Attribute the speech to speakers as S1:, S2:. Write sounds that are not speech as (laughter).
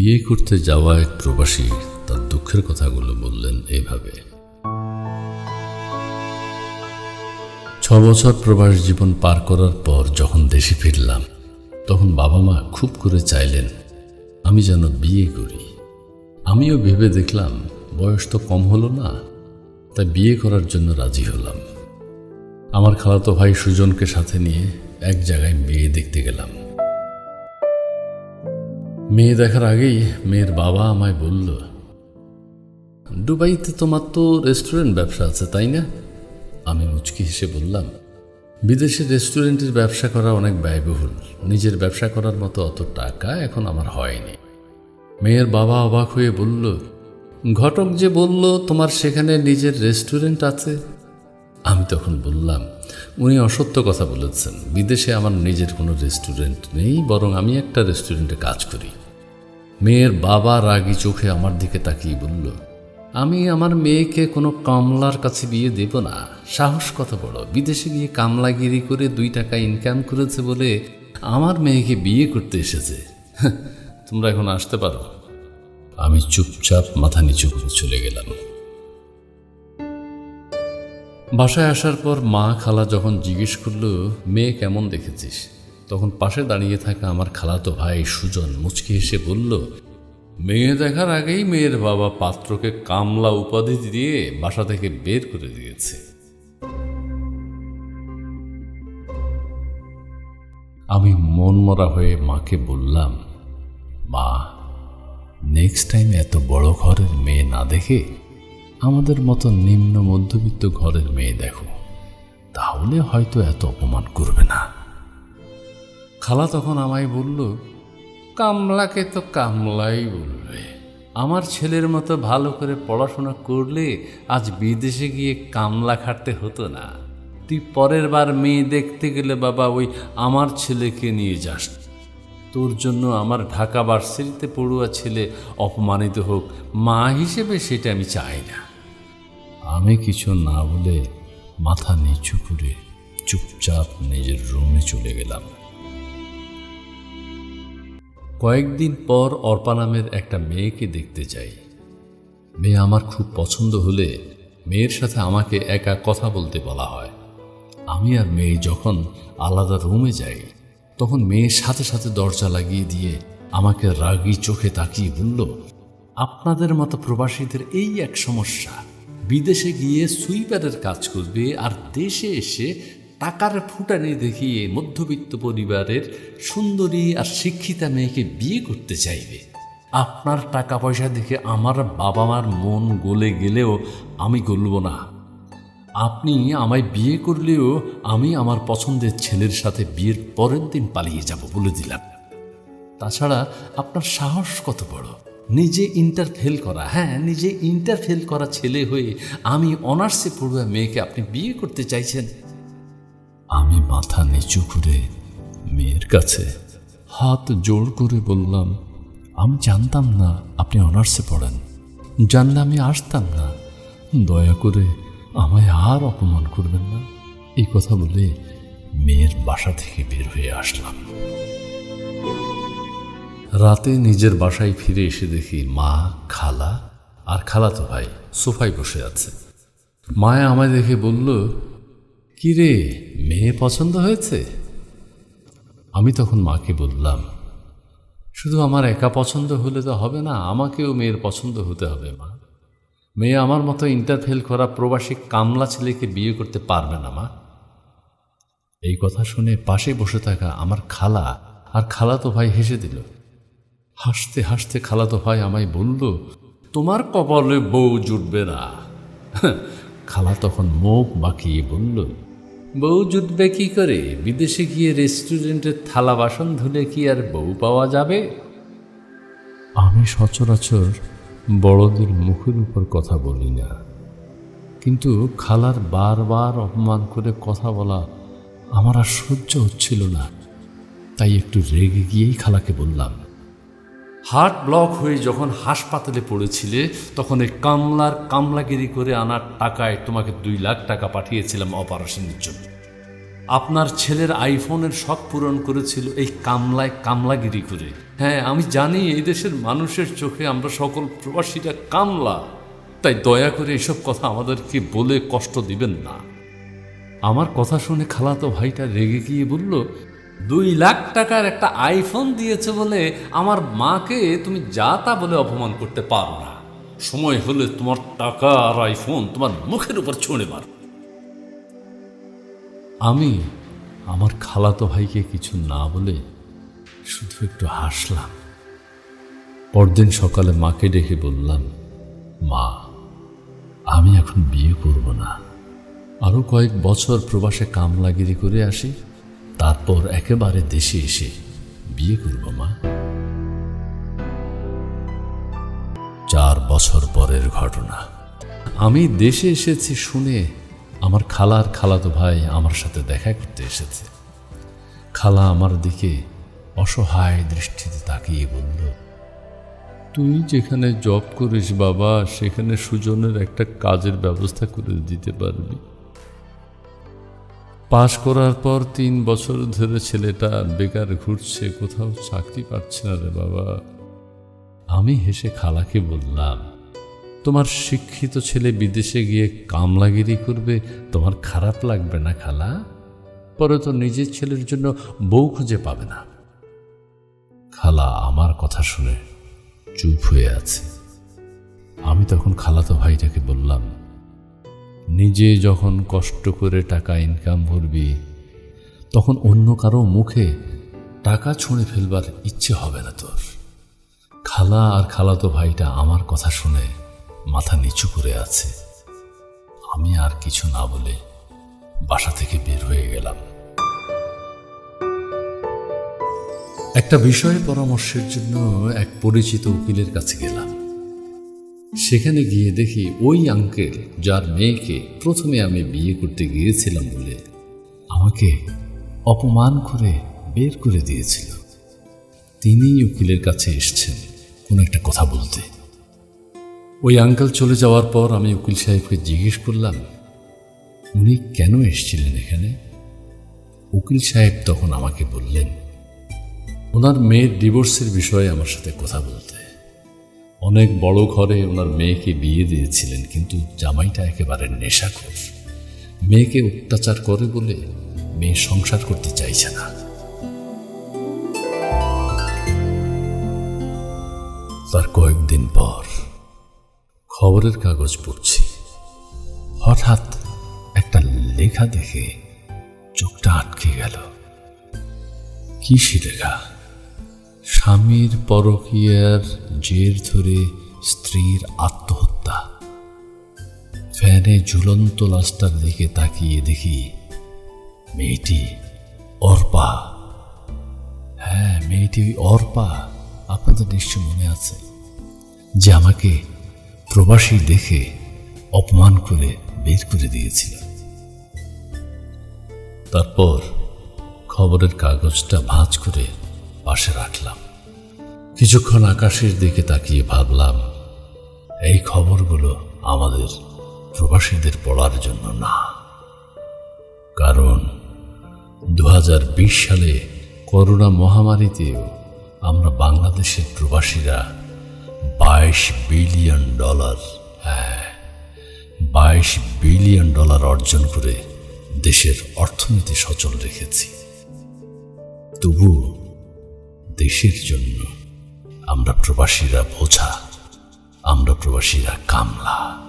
S1: বিয়ে করতে যাওয়া এক প্রবাসী তার দুঃখের কথাগুলো বললেন এইভাবে ছ বছর প্রবাস জীবন পার করার পর যখন দেশে ফিরলাম, তখন বাবা মা খুব করে চাইলেন, আমি যেন বিয়ে করি। আমিও ভেবে দেখলাম, বয়স তো কম হলো না, তাই বিয়ে করার জন্য রাজি হলাম। আমার খালাতো ভাই সুজনকে সাথে নিয়ে এক জায়গায় বিয়ে দেখতে গেলাম। মেয়ে দেখার আগেই মেয়ের বাবা আমায় বলল, দুবাইতে তোমার তো রেস্টুরেন্ট ব্যবসা আছে, তাই না? আমি মুচকি হেসে বললাম, বিদেশে রেস্টুরেন্টের ব্যবসা করা অনেক ব্যয়বহুল। নিজের ব্যবসা করার মতো অত টাকা এখন আমার হয়নি। মেয়ের বাবা অবাক হয়ে বলল, ঘটক যে বলল তোমার সেখানে নিজের রেস্টুরেন্ট আছে? আমি তখন বললাম, উনি অসত্য কথা বলেছেন। বিদেশে আমার নিজের কোনো রেস্টুরেন্ট নেই, বরং আমি একটা রেস্টুরেন্টে কাজ করি। মেয়ের বাবা রাগী চোখে আমার দিকে তাকিয়ে বলল, আমি আমার মেয়েকে কোনো কামলার কাছে বিয়ে দেব না। সাহস কত বড়। বিদেশে গিয়ে কামলাগিরি করে দুই টাকা ইনকাম করেছে বলে আমার মেয়েকে বিয়ে করতে এসেছে। (laughs) তোমরা এখন আসতে পারো আমি চুপচাপ মাথা নিচু করে চলে গেলাম। বাসায় আসার পর মা খালা যখন জিজ্ঞেস করল, মেয়ে কেমন দেখেছিস? তখন পাশে দাঁড়িয়ে থাকা আমার খালাতো ভাই সুজন মুচকি এসে বলল, মেয়ে দেখার আগেই মেয়ের বাবা পাত্রকে কামলা উপাধি দিয়ে বাসা থেকে বের করে দিয়েছে। আমি মনমরা হয়ে মাকে বললাম, মা নেক্সট টাইম এত বড় ঘরের মেয়ে না দেখে আমাদের মতো নিম্ন মধ্যবিত্ত ঘরের মেয়ে দেখো। তাহলে হয়তো এত অপমান করবে না। খালা তখন আমায় বলল, কামলাকে তো কামলাই বলবে। আমার ছেলের মতো ভালো করে পড়াশোনা করলে আজ বিদেশে গিয়ে কামলা খাটতে হতো না। তুই পরের বার মেয়ে দেখতে গেলে বাবা ওই আমার ছেলেকে নিয়ে যাস। তোর জন্য আমার ঢাকা ভার্সিটিতে পড়ুয়া ছেলে অপমানিত হোক, মা হিসেবে সেটা আমি চাই না। আমি কিছু না বলে মাথা নিচু করে চুপচাপ নিজের রুমে চলে গেলাম। কয়েকদিন পর অর্পা নামের একটা মেয়েকে দেখতে যাই মেয়ে আমার খুব পছন্দ হলে মেয়ের সাথে আমাকে একা কথা বলতে বলা হয়। আমি আর মেয়ে যখন আলাদা রুমে যাই, তখন মেয়ের সাথে সাথে দরজা লাগিয়ে দিয়ে আমাকে রাগী চোখে তাকিয়ে বলল, আপনাদের মতো প্রবাসীদের এই এক সমস্যা। বিদেশে গিয়ে সুইপারের কাজ করবে আর দেশে এসে টাকার ফুটানি দেখিয়ে মধ্যবিত্ত পরিবারের সুন্দরী আর শিক্ষিতা মেয়েকে বিয়ে করতে চাইবে। আপনার টাকা পয়সা দেখে আমার বাবা মার মন গলে গেলেও আমি গলব না। আপনি আমায় বিয়ে করলেও আমি আমার পছন্দের ছেলের সাথে বিয়ের পরের দিন পালিয়ে যাব বলে দিলাম। তাছাড়া আপনার সাহস কত বড়? নিজে ইন্টার ফেল করা হ্যাঁ নিজে ইন্টার ফেল করা ছেলে হয়ে আমি অনার্সে পড়ুয়া মেয়েকে আপনি বিয়ে করতে চাইছেন? আমি মাথা নিচু করে মেয়ের কাছে হাত জোর করে বললাম, আমি জানতাম না আপনি অনার্সে পড়েন। জানলে আমি আসতাম না। দয়া করে আমায় আর অপমান করবেন না। এই কথা বলে মেয়ের বাসা থেকে বের হয়ে আসলাম। রাতে নিজের বাসায় ফিরে এসে দেখি মা, খালা আর খালাতো ভাই সোফায় বসে আছে। মায়া আমায় দেখে বলল কি রে মেয়ে পছন্দ হয়েছে? আমি তখন মাকে বললাম, শুধু আমার একা পছন্দ হলে তো হবে না, আমাকেও মেয়ের পছন্দ হতে হবে, মা। মেয়ে আমার মতো ইন্টারফেল করা প্রবাসী কামলা ছেলেকে বিয়ে করতে পারবে না, মা। এই কথা শুনে পাশে বসে থাকা আমার খালা, আর খালাতো ভাই হেসে দিল, হাসতে হাসতে খালাতো ভাই আমায় বলল, তোমার কপালে বউ জুটবে না। (laughs) খালা তখন মুখ বাঁকিয়ে বলল বউ জুটবে কি করে? বিদেশে গিয়ে রেস্টুরেন্টের থালা বাসন ধুলে কি আর বউ পাওয়া যাবে? আমি সচরাচর বড়দের মুখের উপর কথা বলি না। কিন্তু খালার বারবার অপমান করে কথা বলা আমার আর সহ্য হচ্ছিল না। তাই একটু রেগে গিয়েই খালাকে বললাম হার্ট ব্লক হয়ে যখন হাসপাতালে পড়েছিলে, তখন এই কামলার কামলাগিরি করে আনার টাকায় তোমাকে দুই লাখ টাকা পাঠিয়েছিলাম অপারেশনের জন্য। আপনার ছেলের আইফোনের শখ পূরণ করেছিল এই কামলায় কামলাগিরি করে। হ্যাঁ আমি জানি এই দেশের মানুষের চোখে আমরা সকল প্রবাসীরা কামলা। তাই দয়া করে এসব কথা আমাদেরকে বলে কষ্ট দিবেন না। আমার কথা শুনে খালাতো ভাইটা রেগে গিয়ে বলল দুই লাখ টাকার একটা আইফোন দিয়েছে বলে আমার মাকে তুমি যা তা বলে অপমান করতে পারো না। সময় হলে তোমার টাকা আর আইফোন তোমার মুখের উপর ছুঁড়ে মার। আমি আমার খালাতো ভাইকে কিছু না বলে শুধু একটু হাসলাম। পরদিন সকালে মাকে ডেকে বললাম, মা, আমি এখন বিয়ে করব না। আরও কয়েক বছর প্রবাসে কামলাগিরি করে আসি। তারপর একেবারে দেশে এসে বিয়ে করব, মা। চার বছর পরের ঘটনা। আমি দেশে এসেছি শুনে আমার খালার খালাতো ভাই আমার সাথে দেখা করতে এসেছে। খালা আমার দিকে অসহায় দৃষ্টিতে তাকিয়ে বলল, তুই যেখানে জব করিস বাবা, সেখানে সুজনের একটা কাজের ব্যবস্থা করে দিতে পারবি। পাশ করার পর তিন বছর ধরে ছেলেটা বেকার ঘুরছে, কোথাও চাকরি পাচ্ছে না রে বাবা। আমি হেসে খালাকে বললাম, তোমার শিক্ষিত ছেলে বিদেশে গিয়ে কামলাগিরি করবে, তোমার খারাপ লাগবে না খালা? পরে তো নিজের ছেলের জন্য বউ খুঁজে পাবে না। খালা আমার কথা শুনে চুপ হয়ে আছে। আমি তখন খালাতো ভাইটাকে বললাম নিজে যখন কষ্ট করে টাকা ইনকাম করবি, তখন অন্য কারও মুখে টাকা ছুঁড়ে ফেলবার ইচ্ছে হবে না তোর। খালা আর খালাতো ভাইটা আমার কথা শুনে মাথা নিচু করে আছে। আমি আর কিছু না বলে বাসা থেকে বের হয়ে গেলাম। একটা বিষয়ে পরামর্শের জন্য এক পরিচিত উকিলের কাছে গেলাম। সেখানে গিয়ে দেখি ওই আঙ্কেল যার মেয়েকে প্রথমে আমি বিয়ে করতে গিয়েছিলাম বলে আমাকে অপমান করে বের করে দিয়েছিল। তিনিই উকিলের কাছে এসছেন কোনো একটা কথা বলতে। ওই আঙ্কেল চলে যাওয়ার পর আমি উকিল সাহেবকে জিজ্ঞেস করলাম, উনি কেন এসেছিলেন এখানে? উকিল সাহেব তখন আমাকে বললেন, ওনার মেয়ের ডিভোর্সের বিষয়ে আমার সাথে কথা বলতে। অনেক বড় ঘরে ওনার মেয়েকে বিয়ে দিয়েছিলেন, কিন্তু জামাইটা একেবারে নেশাখোর। মেয়েকে অত্যাচার করে বলে মেয়ে সংসার করতে চাইছে না। তার কয়েকদিন পর খবরের কাগজ পড়ছি। হঠাৎ একটা লেখা দেখে চোখটা আটকে গেল। কি সে লেখা? স্বামীর পরকীয়ার জের ধরে স্ত্রীর আত্মহত্যা। ফ্যানে ঝুলন্ত লাশটার দিকে তাকিয়ে দেখি, মেয়েটি অর্পা। হ্যাঁ মেয়েটি ওই অর্পা। আপনাদের নিশ্চয় মনে আছে যে আমাকে প্রবাসী দেখে অপমান করে বের করে দিয়েছিল। তারপর খবরের কাগজটা ভাঁজ করে পাশে রাখলাম। কিছুক্ষণ আকাশের দিকে তাকিয়ে ভাবলাম, এই খবরগুলো আমাদের প্রবাসীদের পড়ার জন্য না। কারণ দু হাজার বিশ সালে করোনা মহামারীতেও আমরা বাংলাদেশের প্রবাসীরা বাইশ বিলিয়ন ডলার হ্যাঁ বাইশ বিলিয়ন ডলার অর্জন করে দেশের অর্থনীতি সচল রেখেছি। তবু দেশের জন্য। আমরা প্রবাসীরা বোঝা আমরা প্রবাসীরা কামলা।